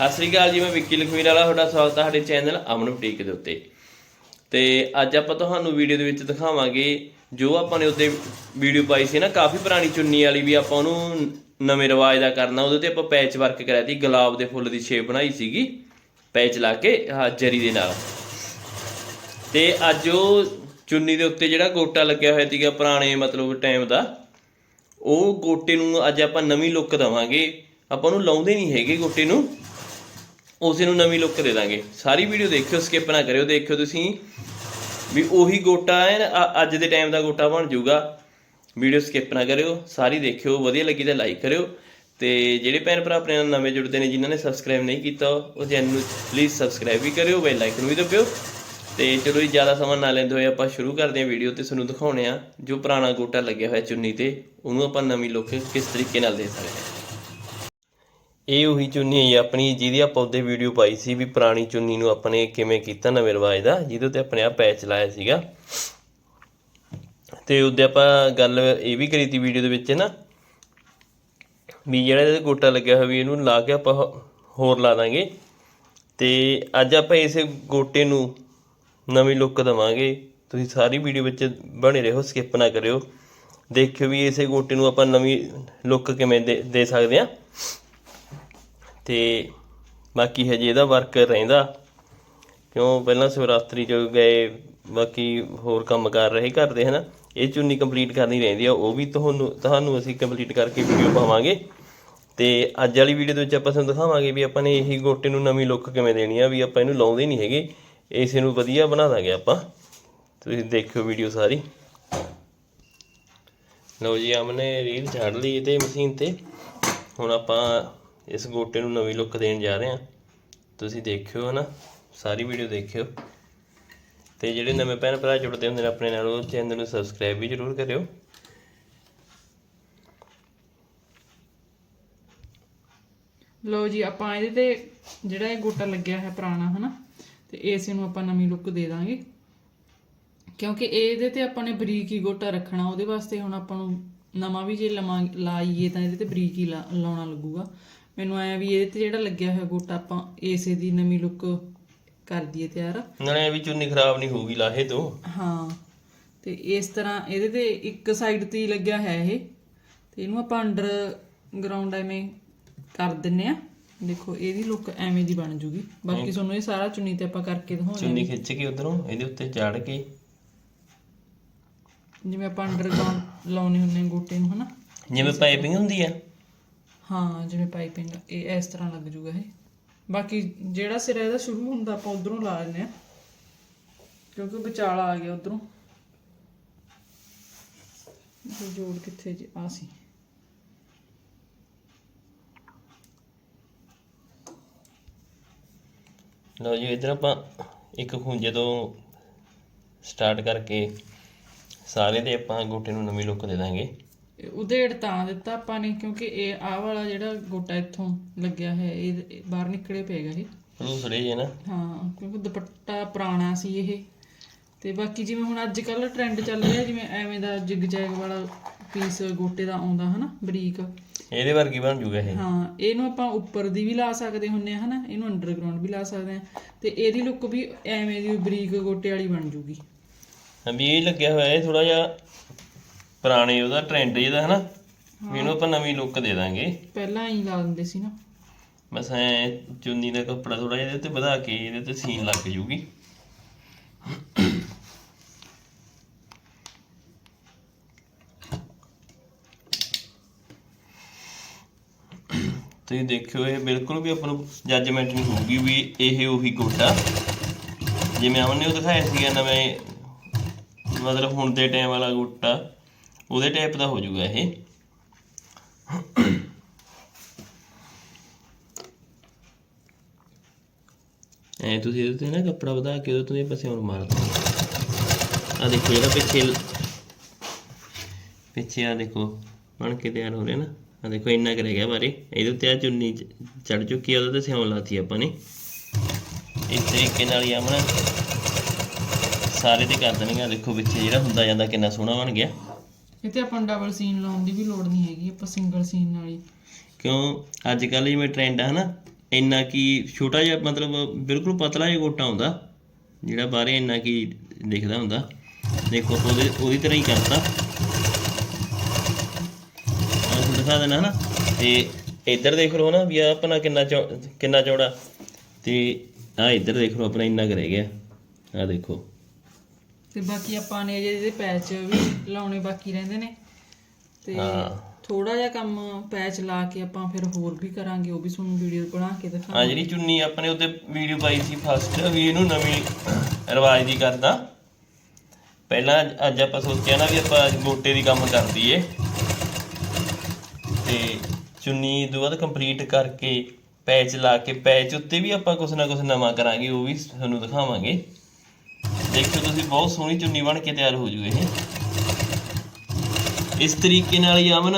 ਸਤਿ ਸ੍ਰੀ ਅਕਾਲ ਜੀ, ਮੈਂ ਵਿੱਕੀ ਲਖਮੀਰ ਵਾਲਾ, ਤੁਹਾਡਾ ਸਵਾਗਤ ਹੈ ਸਾਡੇ ਚੈਨਲ ਅਮਨ ਬੁਟੀਕ ਦੇ ਉੱਤੇ। ਤੇ ਅੱਜ ਆਪਾਂ ਤੁਹਾਨੂੰ ਵੀਡੀਓ ਦੇ ਵਿੱਚ ਦਿਖਾਵਾਂਗੇ, ਜੋ ਆਪਾਂ ਨੇ ਉੱਤੇ ਵੀਡੀਓ ਪਾਈ ਸੀ ਨਾ, ਕਾਫੀ ਪੁਰਾਣੀ ਚੁੰਨੀ ਵਾਲੀ ਵੀ ਆਪਾਂ ਉਹਨੂੰ ਨਵੇਂ ਰਿਵਾਜ ਦਾ ਕਰਨਾ, ਉਹਦੇ ਤੇ ਆਪਾਂ ਪੈਚ ਵਰਕ ਕਰਿਆ ਸੀ, ਗੁਲਾਬ ਦੇ ਫੁੱਲ ਦੀ ਸ਼ੇਪ ਬਣਾਈ ਸੀਗੀ ਪੈਚ ਲਾ ਕੇ ਆਹ ਜਰੀ ਦੇ ਨਾਲ। ਤੇ ਅੱਜ ਉਹ ਚੁੰਨੀ ਦੇ ਉੱਤੇ ਜਿਹੜਾ ਗੋਟਾ ਲੱਗਿਆ ਹੋਇਆ ਸੀਗਾ, ਪੁਰਾਣੇ ਮਤਲਬ ਟਾਈਮ ਦਾ, ਉਹ ਗੋਟੇ ਨੂੰ ਅੱਜ ਆਪਾਂ ਨਵੀਂ ਲੁੱਕ ਦਵਾਂਗੇ। ਆਪਾਂ ਉਹਨੂੰ ਲਾਉਂਦੇ ਨਹੀਂ ਹੈਗੇ ਗੋਟੇ ਨੂੰ। ਉਸੇ ਨੂੰ ਨਵੀਂ ਲੁੱਕ ਦੇ ਦਾਂਗੇ। ਸਾਰੀ ਵੀਡੀਓ ਦੇਖਿਓ ਸਕਿਪ ਨਾ ਕਰਿਓ। ਦੇਖਿਓ ਤੁਸੀਂ ਵੀ ਉਹੀ ਗੋਟਾ ਹੈ ਅ- ਅੱਜ ਦੇ ਟਾਈਮ ਦਾ ਗੋਟਾ ਬਣ ਜਾਊਗਾ। ਵੀਡੀਓ ਸਕਿਪ ਨਾ ਕਰਿਓ, ਸਾਰੀ ਦੇਖਿਓ, ਵਧੀਆ ਲੱਗੀ ਤਾਂ ਲਾਈਕ ਕਰਿਓ। ਤੇ ਜਿਹੜੇ ਭੈਣ ਭਰਾ ਆਪਣੇ ਨਾਲ ਨਵੇਂ ਜੁੜਦੇ ਨੇ, ਜਿਨ੍ਹਾਂ ਨੇ ਸਬਸਕ੍ਰਾਈਬ ਨਹੀਂ ਕੀਤਾ, ਉਹ ਚੈਨਲ ਨੂੰ ਪਲੀਜ਼ ਸਬਸਕ੍ਰਾਈਬ ਵੀ ਕਰਿਓ ਬੈਲ ਆਈਕਨ ਵੀ ਦਬਾਇਓ ਤੇ ਚਲੋ ਜੀ, ਜ਼ਿਆਦਾ ਸਮਾਂ ਨਾ ਲੈਂਦੇ ਹੋਏ ਆਪਾਂ ਸ਼ੁਰੂ ਕਰਦੇ ਹਾਂ ਵੀਡੀਓ ਤੇ ਤੁਹਾਨੂੰ ਦਿਖਾਉਣੇ ਆ ਜੋ ਪੁਰਾਣਾ ਗੋਟਾ ਲੱਗਿਆ ਹੋਇਆ ਚੁੰਨੀ ਤੇ। ਉਹਨੂੰ ਆਪਾਂ ਨਵੀਂ ਲੁੱਕ ਕਿਸ ਤਰੀਕੇ ਨਾਲ ਦੇ ਸਕਦੇ ਹਾਂ। ਇਹ ਉਹੀ ਚੁੰਨੀ ਹੈ ਜੀ, ਆਪਣੀ ਜਿਹਦੀ ਆਪਾਂ ਉਹਦੇ ਵੀਡੀਓ ਪਾਈ ਸੀ ਵੀ ਪੁਰਾਣੀ ਚੁੰਨੀ ਨੂੰ ਆਪਣੇ ਕਿਵੇਂ ਕੀਤਾ ਨਵੇਂ ਰਿਵਾਜ ਦਾ, ਜਿਹਦੇ ਉੱਤੇ ਆਪਣੇ ਆ ਪੈਚ ਲਾਇਆ ਸੀਗਾ। ਤੇ ਉਹਦੇ ਆਪਾਂ ਗੱਲ ਇਹ ਵੀ ਕਰੀ ਤੀ ਵੀਡੀਓ ਦੇ ਵਿੱਚ ਨਾ, ਵੀ ਜਿਹੜਾ ਇਹਦੇ ਗੋਟਾ ਲੱਗਿਆ ਹੋਇਆ ਵੀ ਇਹਨੂੰ ਲਾ ਕੇ ਆਪਾਂ ਹੋ- ਹੋਰ ਲਾ ਦਾਂਗੇ। ਤੇ ਅੱਜ ਆਪਾਂ ਇਸੇ ਗੋਟੇ ਨੂੰ ਨਵੀਂ ਲੁੱਕ ਦਵਾਂਗੇ। ਤੁਸੀਂ ਸਾਰੀ ਵੀਡੀਓ ਵਿੱਚ ਬਣੇ ਰਹੋ ਸਕਿਪ ਨਾ ਕਰਿਓ। ਦੇਖਿਓ ਵੀ ਇਸੇ ਗੋਟੇ ਨੂੰ ਆਪਾਂ ਨਵੀਂ ਲੁੱਕ ਕਿਵੇਂ ਦੇ ਦੇ ਸਕਦੇ ਆ ਤੇ ਬਾਕੀ ਹਜੇ ਇਹਦਾ ਵਰਕ ਰਹਿੰਦਾ। ਕਿਉਂ? ਪਹਿਲਾਂ ਸ਼ਿਵਰਾਤਰੀ ਚ ਗਏ, ਬਾਕੀ ਹੋਰ ਕੰਮ ਕਰ ਰਹੇ ਘਰ ਦੇ, ਹਨਾ? ਇਹ ਚੁੰਨੀ ਕੰਪਲੀਟ ਕਰਨੀ ਰਹਿੰਦੀ ਆ, ਉਹ ਵੀ ਤੁਹਾਨੂੰ ਤੁਹਾਨੂੰ ਅਸੀਂ ਕੰਪਲੀਟ ਕਰਕੇ ਵੀਡੀਓ ਪਾਵਾਂਗੇ। ਤੇ ਅੱਜ ਵਾਲੀ ਵੀਡੀਓ ਦੇ ਵਿੱਚ ਆਪਾਂ ਤੁਹਾਨੂੰ ਦਿਖਾਵਾਂਗੇ ਵੀ ਆਪਾਂ ਨੇ ਇਹੀ ਗੋਟੇ ਨੂੰ ਨਵੀਂ ਲੁੱਕ ਕਿਵੇਂ ਦੇਣੀ ਆ, ਵੀ ਆਪਾਂ ਇਹਨੂੰ ਲਾਉਂਦੇ ਨਹੀਂ ਹੈਗੇ। ਇਸੇ ਨੂੰ ਵਧੀਆ ਬਣਾ ਦਾਂਗੇ ਆਪਾਂ। ਤੁਸੀਂ ਦੇਖਿਓ ਵੀਡੀਓ ਸਾਰੀ। ਲਓ ਜੀ ਆਮਨੇ ਰੀਲ ਛੱਡ ਲਈ ਇਹਤੇ ਮਸ਼ੀਨ ਤੇ। ਹੁਣ ਆਪਾਂ ਇਸ ਗੋਟੇ ਨੂੰ ਨਵੀਂ ਲੁੱਕ ਦੇਣ ਜਾ ਰਹੇ ਹਾਂ। ਤੁਸੀਂ ਦੇਖਿਓ ਹਨਾ, ਸਾਰੀ ਵੀਡੀਓ ਦੇਖਿਓ। ਤੇ ਜਿਹੜੇ ਨਵੇਂ ਭੈਣ ਭਰਾ ਜੁੜਦੇ ਹੁੰਦੇ ਨੇ ਆਪਣੇ ਨਾਲ, ਉਹ ਚੈਨਲ ਨੂੰ ਸਬਸਕ੍ਰਾਈਬ ਵੀ ਜ਼ਰੂਰ ਕਰਿਓ। ਲਓ ਜੀ, ਆਪਾਂ ਇਹਦੇ ਤੇ ਜਿਹੜਾ ਇਹ ਗੋਟਾ ਲੱਗਿਆ ਹੈ ਪੁਰਾਣਾ ਹਨਾ, ਤੇ ਇਸ ਨੂੰ ਆਪਾਂ ਨਵੀਂ ਲੁੱਕ ਦੇ ਦਾਂਗੇ। ਕਿਉਂਕਿ ਇਹਦੇ ਤੇ ਆਪਾਂ ਨੇ ਬਰੀਕ ਹੀ ਗੋਟਾ ਰੱਖਣਾ, ਉਹਦੇ ਵਾਸਤੇ ਹੁਣ ਆਪਾਂ ਨੂੰ ਨਵਾਂ ਵੀ ਜੇ ਲਾਈਏ ਤਾਂ ਇਹਦੇ ਤੇ ਬਰੀਕ ਹੀ ਲਾਉਣਾ ਲੱਗੂਗਾ। ਮੈਨੂੰ ਆਇਆ ਵੀ ਇਹਦੇ ਤੇ ਜਿਹੜਾ ਲੱਗਿਆ ਹੋਇਆ ਗੋਟਾ ਆਪਾਂ ਇਸੇ ਦੀ ਨਵੀਂ ਲੁੱਕ ਕਰ ਦਈਏ ਤਿਆਰ। ਨਾਲੇ ਇਹ ਵੀ ਚੁੰਨੀ ਖਰਾਬ ਨਹੀਂ ਹੋਊਗੀ ਲਾਹੇ ਤੋਂ। ਹਾਂ ਤੇ ਇਸ ਤਰ੍ਹਾਂ ਇਹਦੇ ਤੇ ਇੱਕ ਸਾਈਡ ਤੇ ਹੀ ਲੱਗਿਆ ਹੈ ਇਹ। ਤੇ ਇਹਨੂੰ ਆਪਾਂ ਅੰਡਰ ਗਰਾਊਂਡ ਐਵੇਂ ਕਰ ਦਿੰਨੇ ਆ। ਦੇਖੋ ਇਹਦੀ ਲੁੱਕ ਐਵੇਂ ਦੀ ਬਣ ਜੂਗੀ। ਬਾਕੀ ਤੁਹਾਨੂੰ ਇਹ ਸਾਰਾ ਚੁੰਨੀ ਤੇ ਆਪਾਂ ਕਰਕੇ ਦਿਖਾਉਣੇ ਚੁੰਨੀ ਖਿੱਚ ਕੇ ਉਧਰੋਂ ਇਹਦੇ ਉੱਤੇ ਚਾੜ ਕੇ। ਜਿਵੇਂ ਆਪਾਂ ਅੰਡਰ ਗਰਾਊਂਡ ਲਾਉਣੇ ਹੁੰਨੇ ਗੋਟੇ ਨੂੰ ਹਨਾ? ਜਿਵੇਂ ਪਾਈਪਿੰਗ ਹੁੰਦੀ ਆ। ਹਾਂ, ਜਿਵੇਂ ਪਾਈਪਿੰਗ ਇਹ ਇਸ ਤਰ੍ਹਾਂ ਲੱਗ ਜੂਗਾ ਇਹ। ਬਾਕੀ ਜਿਹੜਾ ਸਿਰਾ ਇਹਦਾ ਸ਼ੁਰੂ ਹੁੰਦਾ, ਆਪਾਂ ਉਧਰੋਂ ਲਾ ਲੈਂਦੇ ਆ ਕਿਉਂਕਿ ਵਿਚਾਲਾ ਆ ਗਿਆ ਉਧਰੋਂ। ਇਹ ਜੋੜ ਕਿੱਥੇ ਜੀ? ਆ ਸੀ। ਲਓ ਜੀ, ਇਧਰ ਆਪਾਂ ਇੱਕ ਖੂੰਜੇ ਤੋਂ ਸਟਾਰਟ ਕਰਕੇ ਸਾਰੇ ਤੇ ਆਪਾਂ ਗੋਟੇ ਨੂੰ ਨਵੀਂ ਲੁੱਕ ਦੇ ਦਾਂਗੇ। ਉਧੇੜ ਤਾਂ ਦਿੱਤਾ ਆਪਾਂ ਨੇ ਕਿਉਂਕਿ ਇਹ ਆਹ ਵਾਲਾ ਜਿਹੜਾ ਗੋਟਾ ਇੱਥੋਂ ਲੱਗਿਆ ਹੈ ਇਹ ਬਾਹਰ ਨਿਕਲੇ ਪਏਗਾ ਇਹ। ਭਲੂਸੜੇ ਜੇ ਨਾ। ਹਾਂ ਕਿਉਂਕਿ ਦੁਪੱਟਾ ਪੁਰਾਣਾ ਸੀ ਇਹ। ਤੇ ਬਾਕੀ ਜਿਵੇਂ ਹੁਣ ਅੱਜ ਕੱਲ ਟ੍ਰੈਂਡ ਚੱਲ ਰਿਹਾ ਜਿਵੇਂ ਐਵੇਂ ਦਾ ਜਿਗ ਜੈਗ ਵਾਲਾ ਪੀਸ ਗੋਟੇ ਦਾ ਆਉਂਦਾ ਹਨਾ ਬਰੀਕ। ਇਹਦੇ ਵਰਗੀ ਬਣ ਜੂਗਾ ਇਹ। ਹਾਂ ਇਹਨੂੰ ਆਪਾਂ ਉੱਪਰ ਦੀ ਵੀ ਲਾ ਸਕਦੇ ਹੁੰਨੇ ਆ ਹਨਾ ਇਹਨੂੰ ਅੰਡਰਗਰਾਉਂਡ ਵੀ ਲਾ ਸਕਦੇ ਆ। ਤੇ ਇਹਦੀ ਲੁੱਕ ਵੀ ਐਵੇਂ ਦੀ ਬਰੀਕ ਗੋਟੇ ਵਾਲੀ ਬਣ ਜੂਗੀ। ਹਾਂ ਵੀ ਇਹ ਲੱਗਿਆ ਹੋਇਆ ਇਹ ਥੋੜਾ ਜਿਹਾ ਪੁਰਾਣੇ ਉਹਦਾ ਟ੍ਰੈਂਡ ਜਿਹਦਾ ਹਨਾ ਵੀ ਇਹਨੂੰ ਆਪਾਂ ਨਵੀਂ ਲੁੱਕ ਦੇ ਦਾਂਗੇ। ਪਹਿਲਾਂ ਹੀ ਲਾ ਦਿੰਦੇ ਸੀ ਨਾ। ਬਸ ਐ ਚੁੰਨੀ ਦਾ ਕੱਪੜਾ ਥੋੜਾ ਜਿਹਾ ਇਹਦੇ ਤੇ ਵਧਾ ਕੇ ਇਹਦੇ ਤੇ ਸੀਨ ਲੱਗ ਜੂਗੀ ਤੁਸੀਂ ਦੇਖਿਓ ਇਹ ਬਿਲਕੁਲ ਵੀ ਆਪਾਂ ਨੂੰ ਜੱਜਮੈਂਟ ਨਹੀਂ ਹੋਊਗੀ ਵੀ ਇਹ ਉਹੀ ਗੋਟਾ ਜਿਵੇਂ ਉਹਨੇ ਉਹ ਦਿਖਾਇਆ ਸੀਗਾ ਨਵੇਂ ਮਤਲਬ ਹੁਣ ਦੇ ਟਾਈਮ ਵਾਲਾ ਗੋਟਾ ਉਹਦੇ ਟਾਈਪ ਦਾ ਹੋ ਜਾਊਗਾ ਇਹ। ਐ ਤੁਸੀਂ ਇਹਦੇ ਤੇ ਨਾ ਕੱਪੜਾ ਵਧਾ ਕੇ ਉਹਦੇ ਤੋਂ ਪਾਸੇ ਹੁਣ ਮਾਰ ਦਿਓ। ਆ ਦੇਖੋ ਜਿਹੜਾ ਪਿੱਛੇ ਪਿੱਛੇ ਆ ਦੇਖੋ, ਬਣ ਕੇ ਤਿਆਰ ਹੋ ਰਿਹਾ ਨਾ। ਆ ਦੇਖੋ ਇੰਨਾ ਕਰ ਗਿਆ ਬਾਰੇ। ਇਹਦੇ ਉੱਤੇ ਆ ਚੁੰਨੀ ਚੜ ਚੁੱਕੀ ਆ, ਉਹਦੇ ਤੇ ਸਿਉਂ ਲਾਤੀ ਆਪਾਂ ਨੇ। ਇਸ ਤਰੀਕੇ ਨਾਲ ਹੀ ਆਮਣਾ ਸਾਰੇ ਤੇ ਕਰ ਦੇਣਗੇ। ਆਹ ਦੇਖੋ ਪਿੱਛੇ ਜਿਹੜਾ ਹੁੰਦਾ ਜਾਂਦਾ ਕਿੰਨਾ ਸੋਹਣਾ ਬਣ ਗਿਆ। ਇਹ ਤੇ ਆਪਾਂ ਡਬਲ ਸੀਨ ਲਾਉਣ ਦੀ ਵੀ ਲੋੜ ਨਹੀਂ ਹੈਗੀ, ਆਪਾਂ ਸਿੰਗਲ ਸੀਨ ਨਾਲ ਹੀ। ਕਿਉਂ? ਅੱਜ ਕੱਲ ਜਿਵੇਂ ਟ੍ਰੈਂਡ ਆ ਹਨਾ, ਇੰਨਾ ਕੀ ਛੋਟਾ ਜਿਹਾ ਮਤਲਬ ਬਿਲਕੁਲ ਪਤਲਾ ਜਿਹਾ ਗੋਟਾ ਹੁੰਦਾ, ਜਿਹੜਾ ਬਾਹਰੇ ਇੰਨਾ ਕੀ ਦਿਖਦਾ ਹੁੰਦਾ। ਦੇਖੋ, ਉਹਦੇ, ਉਹਦੀ ਤਰ੍ਹਾਂ ਹੀ ਕਰਤਾ। ਆਹ ਤੁਹਾਨੂੰ ਦਿਖਾ ਦੇਣਾ ਨਾ ਤੇ ਇੱਧਰ ਦੇਖ ਲਓ ਨਾ ਵੀ ਆ ਆਪਣਾ ਕਿੰਨਾ ਚੌ- ਕਿੰਨਾ ਚੌੜਾ। ਤੇ ਆ ਇੱਧਰ ਦੇਖ ਲਓ, ਆਪਣਾ ਇੰਨਾ ਕੁ ਰਹਿ ਗਿਆ। ਆ ਦੇਖੋ। ਤੇ ਬਾਕੀ ਆਪਾਂ ਨੇ ਅਜੇ ਇਹਦੇ ਪੈਚ ਵੀ ਲਾਉਣੇ ਬਾਕੀ ਰਹਿੰਦੇ ਨੇ। ਤੇ ਹਾਂ। ਥੋੜਾ ਜਿਹਾ ਕੰਮ ਪੈਚ ਲਾ ਕੇ ਆਪਾਂ ਫਿਰ ਹੋਰ ਵੀ ਕਰਾਂਗੇ ਉਹ ਵੀ ਤੁਹਾਨੂੰ ਵੀਡੀਓ ਬਣਾ ਕੇ ਆ ਦਿਖਾਵਾਂਗੇ ਜਿਹੜੀ ਚੁੰਨੀ ਆਪਣੇ ਉੱਤੇ ਵੀਡੀਓ ਪਾਈ ਸੀ ਫਸਟ ਵੀ ਇਹਨੂੰ ਨਵੀਂ ਰਿਵਾਜ ਦੀ ਕਰਦਾ। ਪਹਿਲਾਂ ਅੱਜ ਆਪਾਂ ਸੋਚਿਆ ਨਾ ਵੀ ਆਪਾਂ ਗੋਟੇ ਦੀ ਕੰਮ ਕਰ ਦਈਏ ਤੇ ਚੁੰਨੀ ਤੋਂ ਬਾਅਦ ਕੰਪਲੀਟ ਕਰਕੇ ਪੈਚ ਲਾ ਕੇ ਪੈਚ ਉੱਤੇ ਵੀ ਆਪਾਂ ਕੁਛ ਨਾ ਕੁਛ ਨਵਾਂ ਕਰਾਂਗੇ ਉਹ ਵੀ ਤੁਹਾਨੂੰ ਦਿਖਾਵਾਂਗੇ। ਦੇਖੋ ਤੁਸੀਂ, ਬਹੁਤ ਸੋਹਣੀ ਚੁੰਨੀ ਬਣ ਕੇ ਤਿਆਰ ਹੋ ਜੂ ਇਹ। ਇਸ ਤਰੀਕੇ ਨਾਲ ਹੀ ਆਵਨ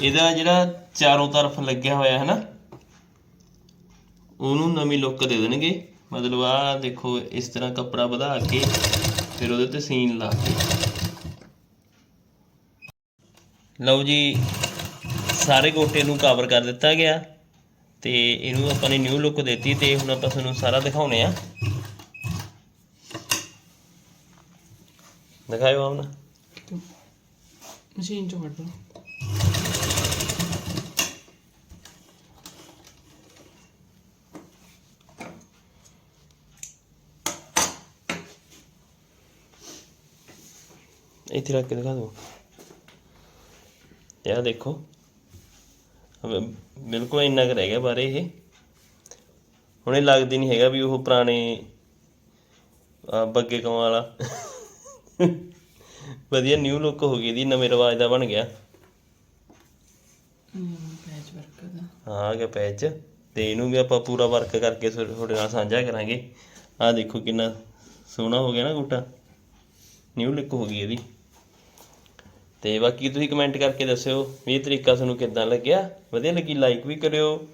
ਇਹਦਾ ਜਿਹੜਾ ਚਾਰੋਂ ਤਰਫ ਲੱਗਿਆ ਹੋਇਆ ਹੈ ਨਾ, ਉਹਨੂੰ ਨਵੀਂ ਲੁੱਕ ਦੇ ਦੇਣਗੇ। ਮਤਲਬ ਆ ਦੇਖੋ, ਇਸ ਤਰ੍ਹਾਂ ਕੱਪੜਾ ਵਧਾ ਕੇ, ਫਿਰ ਉਹਦੇ ਤੇ ਸੀਨ ਲਾ ਕੇ। ਲਓ ਜੀ, ਸਾਰੇ ਗੋਟੇ ਨੂੰ ਕਵਰ ਕਰ ਦਿੱਤਾ ਗਿਆ ਤੇ ਇਹਨੂੰ ਆਪਾਂ ਨੇ ਨਿਊ ਲੁੱਕ ਦਿੱਤੀ ਤੇ ਹੁਣ ਆਪਾਂ ਤੁਹਾਨੂੰ ਸਾਰਾ ਦਿਖਾਉਣੇ ਆ। ਦਿਖਾਇਓ ਆਮਨਾ ਮਸ਼ੀਨ ਚੋਂ ਕੱਢ ਲਓ। ਇੱਥੇ ਰੱਖ ਕੇ ਦਿਖਾ ਦਿਓ। ਇਹ ਦੇਖੋ। ਬਿਲਕੁਲ ਇੰਨਾ ਕੁ ਰਹਿ ਗਿਆ ਬਾਰੇ ਇਹ। ਹੁਣ ਇਹ ਲੱਗਦੀ ਨਹੀਂ ਹੈਗਾ ਵੀ ਉਹ ਪੁਰਾਣੇ ਬੱਗੇ ਕਾਂ ਵਾਲਾ। ਵਧੀਆ ਨਿਊ ਲੁੱਕ ਹੋ ਗਈ ਦੀ ਨਵੇਂ ਰਿਵਾਜ ਦਾ ਬਣ ਗਿਆ। ਪੈਚ ਵਰਕ ਦਾ। ਹਾਂ ਆ ਗਿਆ ਪੈਚ ਤੇ ਇਹਨੂੰ ਵੀ ਆਪਾਂ ਪੂਰਾ ਵਰਕ ਕਰਕੇ ਤੁਹਾਡੇ ਤੁਹਾਡੇ ਨਾਲ ਸਾਂਝਾ ਕਰਾਂਗੇ। ਆਹ ਦੇਖੋ ਕਿੰਨਾ ਸੋਹਣਾ ਹੋ ਗਿਆ ਨਾ ਗੋਟਾ ਨਿਊ ਲੁੱਕ ਹੋ ਗਈ ਇਹਦੀ। ਤੇ ਬਾਕੀ ਤੁਸੀਂ ਕਮੈਂਟ ਕਰਕੇ ਦੱਸਿਓ ਵੀ ਇਹ ਤਰੀਕਾ ਤੁਹਾਨੂੰ ਕਿੱਦਾਂ ਲੱਗਿਆ। ਵਧੀਆ ਲੱਗੀ ਲਾਈਕ ਵੀ ਕਰਿਓ।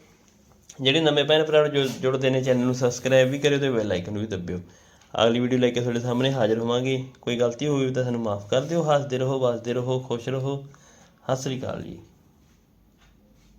ਜਿਹੜੇ ਨਵੇਂ ਭੈਣ ਭਰਾ ਜੁੜ- ਜੁੜਦੇ ਨੇ ਚੈਨਲ ਨੂੰ ਸਬਸਕ੍ਰਾਈਬ ਵੀ ਕਰਿਓ ਤੇ ਬੈਲ ਆਈਕਨ ਵੀ ਦੱਬਿਓ। ਅਗਲੀ ਵੀਡੀਓ ਲੈ ਕੇ ਤੁਹਾਡੇ ਸਾਹਮਣੇ ਹਾਜ਼ਰ ਹੋਵਾਂਗੇ। ਕੋਈ ਗਲਤੀ ਹੋਈ ਤਾਂ ਸਾਨੂੰ ਮਾਫ ਕਰ ਦਿਓ। ਹੱਸਦੇ ਰਹੋ, ਵੱਸਦੇ ਰਹੋ, ਖੁਸ਼ ਰਹੋ। ਸਤਿ ਸ੍ਰੀ ਅਕਾਲ ਜੀ।